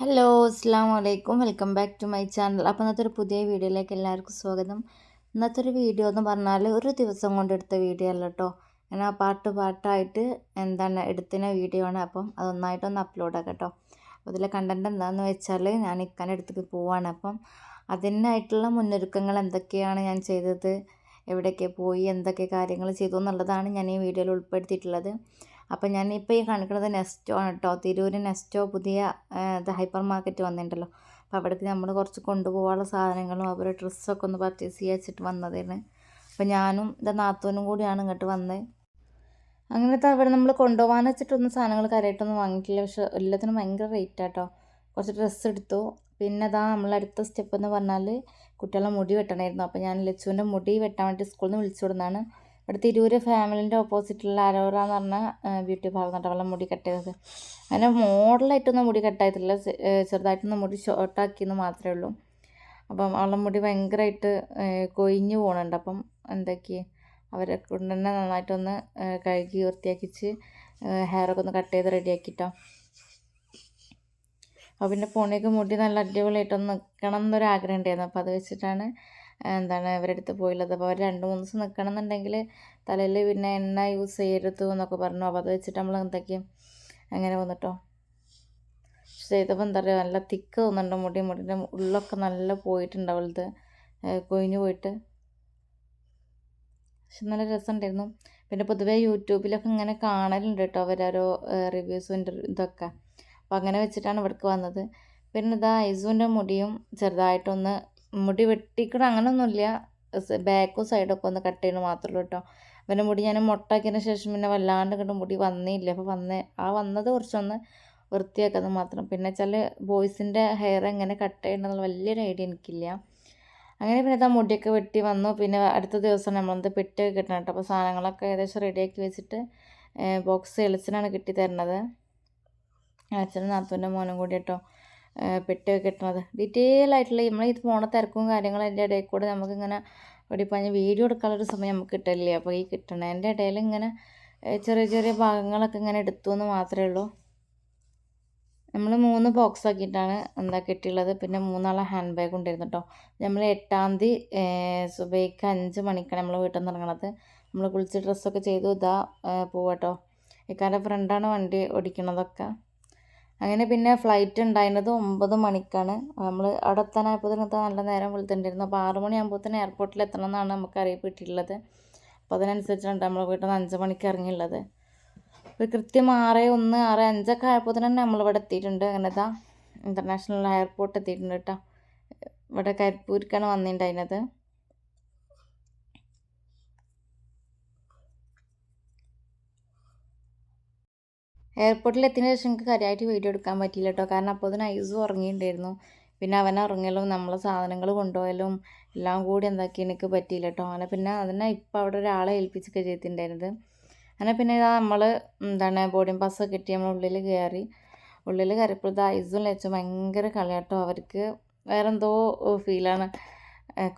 Hello അസ്സാം വലൈക്കും welcome back to my channel. അപ്പോൾ ഇന്നത്തെ ഒരു പുതിയ വീഡിയോയിലേക്ക് എല്ലാവർക്കും സ്വാഗതം. ഇന്നത്തെ ഒരു വീഡിയോ എന്ന് പറഞ്ഞാൽ ഒരു ദിവസം കൊണ്ട് എടുത്ത വീഡിയോ അല്ല കേട്ടോ ഞാൻ പാട്ട് പാട്ടായിട്ട് എന്താണ് എടുത്തിന വീഡിയോ ആണ്. അപ്പം അതൊന്നായിട്ടൊന്ന് അപ്ലോഡ് ആക്കാം കേട്ടോ ഇതിലെ കണ്ടന്റ് എന്താണെന്ന് വെച്ചാൽ ഞാൻ ഇക്കാൻ അടുത്തേക്ക് പോവാണ്. അപ്പം അതിനായിട്ടുള്ള മുന്നൊരുക്കങ്ങൾ എന്തൊക്കെയാണ് ഞാൻ ചെയ്തത്? എവിടെയൊക്കെ പോയി? എന്തൊക്കെ കാര്യങ്ങൾ ചെയ്തു എന്നുള്ളതാണ് ഞാൻ ഈ വീഡിയോയിൽ ഉൾപ്പെടുത്തിയിട്ടുള്ളത്. അപ്പോൾ ഞാൻ ഇപ്പോൾ ഈ കാണിക്കുന്നത് നെസ്റ്റോ ആണ് കേട്ടോ തിരൂർ നെസ്റ്റോ പുതിയ ഹൈപ്പർ മാർക്കറ്റ് വന്നിട്ടുണ്ടല്ലോ. അപ്പോൾ അവിടേക്ക് നമ്മൾ കുറച്ച് കൊണ്ടുപോകാനുള്ള സാധനങ്ങളും അവരുടെ ഡ്രസ്സൊക്കെ ഒന്ന് പർച്ചേസ് ചെയ്യാൻ വെച്ചിട്ട് വന്നതാണ്. അപ്പം ഞാനും എന്റെ നാത്തൂനും കൂടിയാണ് ഇങ്ങോട്ട് വന്നത് അങ്ങനത്തെ അവിടെ നമ്മൾ കൊണ്ടുപോകാൻ വെച്ചിട്ടൊന്നും സാധനങ്ങൾ കാര്യമായിട്ടൊന്നും വാങ്ങിയിട്ടില്ല. പക്ഷെ എല്ലാത്തിനും ഭയങ്കര റേറ്റ് ആട്ടോ കുറച്ച് ഡ്രസ്സ് എടുത്തു. പിന്നെ അതാ നമ്മളടുത്ത സ്റ്റെപ്പ് എന്ന് പറഞ്ഞാൽ കുട്ടികളെ മുടി വെട്ടണമായിരുന്നു അപ്പോൾ ഞാൻ ലച്ചുവിന്റെ മുടി വെട്ടാൻ വേണ്ടി സ്കൂളിൽ നിന്ന് വിളിച്ചു കൊടുക്കുന്നതാണ് ഇവിടെ തിരൂര് ഫാമിലിന്റെ ഓപ്പോസിറ്റുള്ള അരോറ എന്ന് പറഞ്ഞ ബ്യൂട്ടി പാർലർ എന്നിട്ട് മുടി കട്ട് ചെയ്തത്. അങ്ങനെ മോഡലായിട്ടൊന്നും മുടി കട്ടായിട്ടില്ല ചെറുതായിട്ടൊന്നും മുടി ഷോർട്ടാക്കിയെന്ന് മാത്രമേ ഉള്ളൂ. അപ്പം അവളെ മുടി ഭയങ്കരമായിട്ട് കൊയിഞ്ഞു പോകുന്നുണ്ട് അപ്പം എന്തൊക്കെ അവരെ കൊണ്ട് തന്നെ നന്നായിട്ടൊന്ന് കഴുകി വൃത്തിയാക്കിച്ച് ഹെയറൊക്കെ ഒന്ന് കട്ട് ചെയ്ത് റെഡിയാക്കിട്ടോ അപ്പോൾ പിന്നെ പോണേക്ക് മുടി നല്ല അടിപൊളിയായിട്ടൊന്ന് നിൽക്കണം എന്നൊരു ആഗ്രഹം ഉണ്ടായിരുന്നു. അപ്പോൾ അത് വെച്ചിട്ടാണ് എന്താണ് ഇവരുടെ അടുത്ത് പോയുള്ളത്. അപ്പോൾ അവർ രണ്ട് മൂന്ന് ദിവസം നിൽക്കണം എന്നുണ്ടെങ്കിൽ തലയിൽ പിന്നെ എണ്ണ യൂസ് ചെയ്യരുത് എന്നൊക്കെ പറഞ്ഞു. അപ്പോൾ അത് വെച്ചിട്ട് നമ്മൾ എന്തൊക്കെയും അങ്ങനെ വന്നിട്ടോ. ചെയ്തപ്പോൾ എന്താ പറയുക നല്ല തിക്ക് തോന്നുന്നുണ്ട് മുടി. മുടിന്റെ ഉള്ളൊക്കെ നല്ല പോയിട്ടുണ്ട് അവളത് കൊഴിഞ്ഞു പോയിട്ട്. പക്ഷെ നല്ല രസമുണ്ടായിരുന്നു. പിന്നെ പൊതുവേ യൂട്യൂബിലൊക്കെ ഇങ്ങനെ കാണലുണ്ട് കേട്ടോ അവരോരോ റിവ്യൂസും ഇതൊക്കെ. അപ്പോൾ അങ്ങനെ വെച്ചിട്ടാണ് ഇവിടേക്ക് വന്നത്. പിന്നെ ഇതാ ഐസുവിന്റെ മുടിയും ചെറുതായിട്ടൊന്ന് മുടി വെട്ടിക്കണം അങ്ങനെയൊന്നുമില്ല ബാക്കും സൈഡൊക്കെ ഒന്ന് കട്ട് ചെയ്യണം മാത്രമേ കേട്ടോ പിന്നെ മുടി ഞാൻ മുട്ടാക്കിയതിന് ശേഷം പിന്നെ വല്ലാണ്ട് കണ്ട് മുടി വന്നില്ല. അപ്പോൾ വന്നേ ആ വന്നത് കുറച്ചൊന്ന് വൃത്തിയാക്കുന്നത് മാത്രം. പിന്നെ വെച്ചാൽ ബോയ്സിന്റെ ഹെയർ എങ്ങനെ കട്ട് ചെയ്യണമെന്നുള്ള വലിയൊരു ഐഡിയ എനിക്കില്ല. അങ്ങനെ പിന്നെ ഇതാ മുടിയൊക്കെ വെട്ടി വന്നു. പിന്നെ അടുത്ത ദിവസം നമ്മളെന്ത് പെട്ടൊക്കെ കിട്ടണം കേട്ടോ അപ്പോൾ സാധനങ്ങളൊക്കെ ഏകദേശം റെഡിയാക്കി വെച്ചിട്ട് ബോക്സ് എളിച്ചനാണ് കിട്ടി തരണത് അച്ഛനും നാത്തൂന്റെ മോനും കൂടി കേട്ടോ പെട്ടി കിട്ടണത്. ഡീറ്റെയിൽ ആയിട്ടുള്ള നമ്മൾ ഇത് പോണ തിരക്കും കാര്യങ്ങളും അതിന്റെ ഇടയിൽ കൂടെ നമുക്കിങ്ങനെ ഓടിപ്പഞ്ഞ് വീഡിയോ എടുക്കാനുള്ളൊരു സമയം നമുക്ക് കിട്ടില്ലേ അപ്പോൾ ഈ കിട്ടണതിന്റെ ഇടയിൽ ഇങ്ങനെ ചെറിയ ചെറിയ ഭാഗങ്ങളൊക്കെ ഇങ്ങനെ എടുത്തു എന്ന് മാത്രമേ ഉള്ളൂ. നമ്മൾ മൂന്ന് ബോക്സ് ആക്കിയിട്ടാണ് എന്താ കിട്ടിയുള്ളത്. പിന്നെ മൂന്നാളെ ഹാൻഡ് ബാഗ് ഉണ്ടായിരുന്നു കേട്ടോ നമ്മൾ എട്ടാം തീയതി സുബൈക്ക് അഞ്ച് മണിക്കാണ് നമ്മൾ വീട്ടിൽ നിന്ന് ഇറങ്ങണത്. നമ്മൾ കുളിച്ച് ഡ്രസ്സൊക്കെ ചെയ്തു ഇതാ പോവാട്ടോ ഇക്കാരുടെ ഫ്രണ്ടാണ് വണ്ടി ഓടിക്കണതൊക്കെ. അങ്ങനെ പിന്നെ ഫ്ലൈറ്റ് ഉണ്ടായിരുന്നത് ഒമ്പത് മണിക്കാണ്. നമ്മൾ അവിടെ എത്താനായപ്പോഴത്തേനകത്ത് നല്ല നേരം വിളിച്ചിട്ടുണ്ടായിരുന്നു അപ്പോൾ ആറ് മണിയാകുമ്പോഴത്തേന് എയർപോർട്ടിൽ എത്തണം എന്നാണ് നമുക്ക് അറിയിപ്പ് കിട്ടിയിട്ടുള്ളത് അപ്പോൾ അതിനനുസരിച്ചാണ് നമ്മൾ വീട്ടിൽ നിന്ന് അഞ്ച് മണിക്ക് ഇറങ്ങിയുള്ളത്. അപ്പോൾ കൃത്യം ആറ് ഒന്ന് ആറ് അഞ്ചൊക്കെ തന്നെ നമ്മളിവിടെ എത്തിയിട്ടുണ്ട്. അങ്ങനെ ഇതാ ഇന്റർനാഷണൽ എയർപോർട്ട് എത്തിയിട്ടുണ്ട് കേട്ടോ ഇവിടെ കരിപ്പൂരിക്കാണ് വന്നിട്ടുണ്ടായിരുന്നത് എയർപോർട്ടിൽ എത്തിയതിന് ശേഷം എനിക്ക് കാര്യമായിട്ട് വീഡിയോ എടുക്കാൻ പറ്റിയില്ല കേട്ടോ കാരണം അപ്പോൾ അതിന് ഐസും ഉറങ്ങിയിട്ടുണ്ടായിരുന്നു. പിന്നെ അവൻ ഇറങ്ങലും നമ്മളെ സാധനങ്ങൾ കൊണ്ടുപോയാലും എല്ലാം കൂടി എന്താക്കി എനിക്ക് പറ്റിയില്ല കേട്ടോ അങ്ങനെ പിന്നെ അതിനെ ഇപ്പോൾ അവിടെ ഒരാളെ ഏൽപ്പിച്ചൊക്കെ ചെയ്തിട്ടുണ്ടായിരുന്നത്. അങ്ങനെ പിന്നെ ഇതാ നമ്മൾ എന്താണ് ബോർഡിംഗ് പാസ് കിട്ടി നമ്മൾ ഉള്ളിൽ കയറി. ഉള്ളിൽ കയറിയപ്പോൾ ഇത് ഐസും ലച്ചും ഭയങ്കര കളിയാട്ടോ അവർക്ക് വേറെ എന്തോ ഫീലാണ്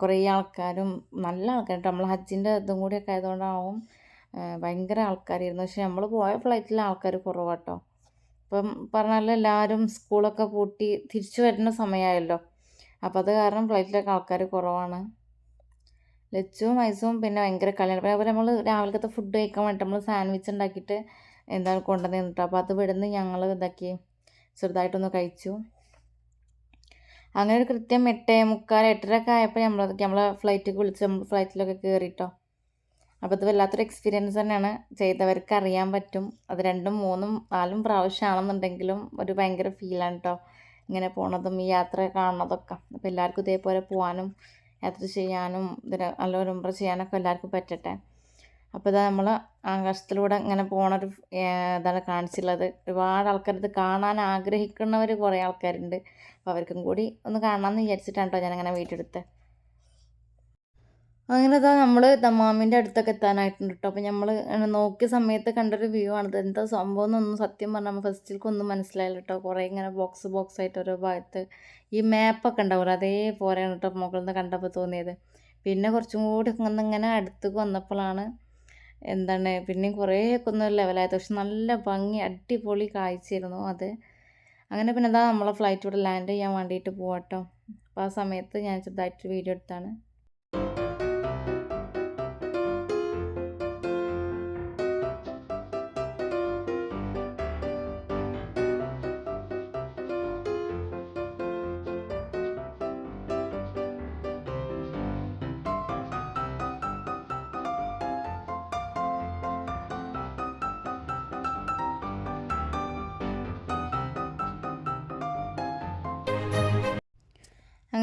കുറേ ആൾക്കാരും നല്ല ആൾക്കാർ കേട്ടോ നമ്മൾ ഹജ്ജിന്റെ ഇതും കൂടിയൊക്കെ ആയതുകൊണ്ടാവും ഭയങ്കര ആൾക്കാരായിരുന്നു. പക്ഷെ നമ്മൾ പോയ ഫ്ലൈറ്റിൽ ആൾക്കാർ കുറവാട്ടോ. ഇപ്പം പറഞ്ഞാൽ എല്ലാവരും സ്കൂളൊക്കെ പൂട്ടി തിരിച്ചു വരുന്ന സമയമായല്ലോ അപ്പോൾ അത് കാരണം ഫ്ലൈറ്റിലൊക്കെ ആൾക്കാർ കുറവാണ്. ലച്ചും ഐസും പിന്നെ ഭയങ്കര കളിയാണ്. പിന്നെ അതുപോലെ നമ്മൾ രാവിലത്തെ ഫുഡ് കഴിക്കാൻ വേണ്ടിയിട്ട് നമ്മൾ സാൻഡ്വിച്ച് ഉണ്ടാക്കിയിട്ട് എന്താണ് കൊണ്ടുവന്ന് നിന്നിട്ട് അപ്പോൾ അത് വിടുന്ന് ഞങ്ങൾ ഇതാക്കി ചെറുതായിട്ടൊന്ന് കഴിച്ചു. അങ്ങനെ ഒരു കൃത്യം എട്ടേ മുക്കാൽ എട്ടരയൊക്കെ ആയപ്പോൾ നമ്മൾ നമ്മളെ ഫ്ലൈറ്റിൽ വിളിച്ച് നമ്മൾ ഫ്ലൈറ്റിലൊക്കെ കയറിയിട്ടോ അപ്പോൾ ഇത് വല്ലാത്തൊരു എക്സ്പീരിയൻസ് തന്നെയാണ്. ചെയ്തവർക്ക് അറിയാൻ പറ്റും. അത് രണ്ടും മൂന്നും നാലും പ്രാവശ്യമാണെന്നുണ്ടെങ്കിലും ഒരു ഭയങ്കര ഫീലാണ് കേട്ടോ ഇങ്ങനെ പോണതും ഈ യാത്ര കാണുന്നതൊക്കെ അപ്പോൾ എല്ലാവർക്കും ഇതേപോലെ പോകാനും യാത്ര ചെയ്യാനും ഇതിന് നല്ലൊരു ഉംറ ചെയ്യാനൊക്കെ എല്ലാവർക്കും പറ്റട്ടെ. അപ്പോൾ ഇതാ നമ്മൾ ആകാശത്തിലൂടെ ഇങ്ങനെ പോണൊരു ഇതാണ് കാണിച്ചുള്ളത്. ഒരുപാട് ആൾക്കാർ ഇത് കാണാൻ ആഗ്രഹിക്കുന്നവർ കുറേ ആൾക്കാരുണ്ട്. അപ്പോൾ അവർക്കും കൂടി ഒന്ന് കാണാമെന്ന് വിചാരിച്ചിട്ടാണ് കേട്ടോ ഞാനങ്ങനെ വീട്ടെടുത്ത് അങ്ങനെ ഇതാ നമ്മൾ ദമാമിന്റെ അടുത്തൊക്കെ എത്താനായിട്ടുണ്ട് കേട്ടോ അപ്പോൾ നമ്മൾ നോക്കിയ സമയത്ത് കണ്ടൊരു വ്യൂ ആണ്. എന്താ സംഭവം എന്നൊന്നും സത്യം പറഞ്ഞാൽ നമ്മൾ ഫസ്റ്റിലേക്കൊന്നും മനസ്സിലായില്ല കേട്ടോ കുറേ ഇങ്ങനെ ബോക്സ് ബോക്സ് ആയിട്ട് ഓരോ ഭാഗത്ത് ഈ മാപ്പൊക്കെ ഉണ്ടാവില്ല അതേപോലെയാണ് കേട്ടോ മുകളിൽ നിന്ന് കണ്ടപ്പോൾ തോന്നിയത്. പിന്നെ കുറച്ചും കൂടി ഇങ്ങനെ അടുത്തേക്ക് വന്നപ്പോഴാണ് എന്താണ് പിന്നെയും കുറേയൊക്കെ ഒന്ന് ലെവലായത് പക്ഷെ നല്ല ഭംഗി അടിപൊളി കാഴ്ചയായിരുന്നു അത്. അങ്ങനെ പിന്നെ എന്താ നമ്മളെ ഫ്ലൈറ്റ് ഇവിടെ ലാൻഡ് ചെയ്യാൻ വേണ്ടിയിട്ട് പോവാട്ടോ അപ്പോൾ ആ സമയത്ത് ഞാൻ ചെറുതായിട്ട് വീഡിയോ എടുത്താണ്.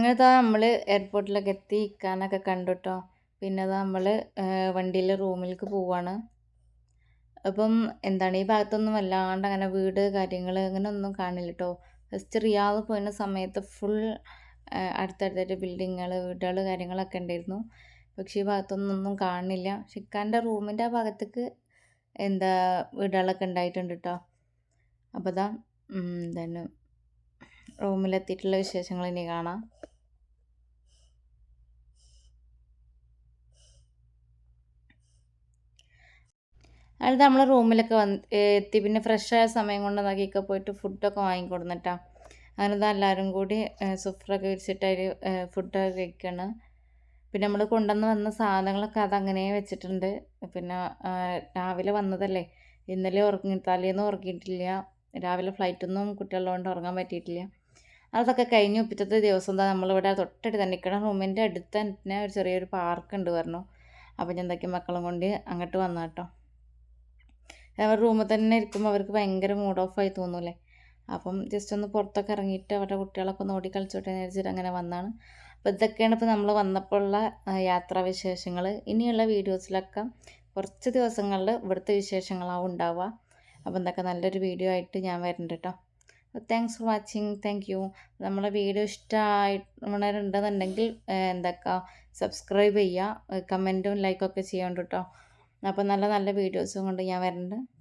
അങ്ങനെ താ നമ്മൾ എയർപോർട്ടിലൊക്കെ എത്തി ഇക്കാനൊക്കെ കണ്ടു കേട്ടോ പിന്നെ അത് നമ്മൾ വണ്ടിയിൽ റൂമിലേക്ക് പോവാണ്. അപ്പം എന്താണ് ഈ ഭാഗത്തൊന്നും വല്ലാണ്ട് അങ്ങനെ വീട് കാര്യങ്ങൾ അങ്ങനെ ഒന്നും കാണില്ല കേട്ടോ ഫസ്റ്റ് റിയാദ് പോയിരുന്ന സമയത്ത് ഫുൾ അടുത്തടുത്തായിട്ട് ബിൽഡിങ്ങുകൾ വീടുകൾ കാര്യങ്ങളൊക്കെ ഉണ്ടായിരുന്നു. പക്ഷേ ഈ ഭാഗത്തൊന്നും ഒന്നും കാണില്ല. ഷിക്കാന്റെ റൂമിന്റെ ആ ഭാഗത്തേക്ക് എന്താ വീടുകളൊക്കെ ഉണ്ടായിട്ടുണ്ട് കേട്ടോ അപ്പോൾ ഇതാ എന്താണ് റൂമിലെത്തിയിട്ടുള്ള വിശേഷങ്ങൾ ഇനി കാണാം. അത് നമ്മൾ റൂമിലൊക്കെ വന്ന് എത്തി. പിന്നെ ഫ്രഷായ സമയം കൊണ്ട് നോക്കിയൊക്കെ പോയിട്ട് ഫുഡൊക്കെ വാങ്ങിക്കൊടുന്നിട്ടാ അങ്ങനെ എല്ലാവരും കൂടി സുഫറൊക്കെ വിരിച്ചിട്ട് അതിൽ ഫുഡൊക്കെ കഴിക്കണം. പിന്നെ നമ്മൾ കൊണ്ടുവന്ന് വന്ന സാധനങ്ങളൊക്കെ അതങ്ങനെ വെച്ചിട്ടുണ്ട്. പിന്നെ രാവിലെ വന്നതല്ലേ. ഇന്നലെ ഉറങ്ങി തലേന്ന് ഉറങ്ങിയിട്ടില്ല. രാവിലെ ഫ്ലൈറ്റൊന്നും കുട്ടികളുള്ളതുകൊണ്ട് ഉറങ്ങാൻ പറ്റിയിട്ടില്ല. അതൊക്കെ കഴിഞ്ഞ് പിറ്റത്തെ ദിവസം എന്താ നമ്മളിവിടെ തൊട്ടടുത്ത് തന്നെ നിൽക്കണം റൂമിന്റെ അടുത്ത് തന്നെ ഒരു ചെറിയൊരു പാർക്ക് ഉണ്ട് പറഞ്ഞു. അപ്പം ഞാൻ എന്തൊക്കെ മക്കളും കൊണ്ട് അങ്ങോട്ട് വന്നു കേട്ടോ അവർ റൂമിൽ തന്നെ ഇരിക്കുമ്പോൾ അവർക്ക് ഭയങ്കര മൂഡ് ഓഫ് ആയി തോന്നൂലേ അപ്പം ജസ്റ്റ് ഒന്ന് പുറത്തൊക്കെ ഇറങ്ങിയിട്ട് അവരുടെ കുട്ടികളൊക്കെ ഒന്ന് ഓടി കളിച്ചോട്ടെ വിചാരിച്ചിട്ട് അങ്ങനെ വന്നതാണ് അപ്പോൾ ഇതൊക്കെയാണ് ഇപ്പോൾ നമ്മൾ വന്നപ്പോഴുള്ള യാത്രാ വിശേഷങ്ങൾ ഇനിയുള്ള വീഡിയോസിലൊക്കെ കുറച്ച് ദിവസങ്ങളിൽ ഇവിടുത്തെ വിശേഷങ്ങളാവും ഉണ്ടാവുക. അപ്പോൾ എന്തൊക്കെ നല്ലൊരു വീഡിയോ ആയിട്ട് ഞാൻ വരുന്നുണ്ട് കേട്ടോ thanks for watching thank you നമ്മളെ വീഡിയോ ഇഷ്ടമായിട്ടുണ്ടെന്നുണ്ടെങ്കിൽ എന്തൊക്കെ? സബ്സ്ക്രൈബ് ചെയ്യുക. കമന്റും ലൈക്കൊക്കെ ചെയ്യാണ്ട് കേട്ടോ അപ്പോൾ നല്ല നല്ല വീഡിയോസും കൊണ്ട് ഞാൻ വരുന്നുണ്ട്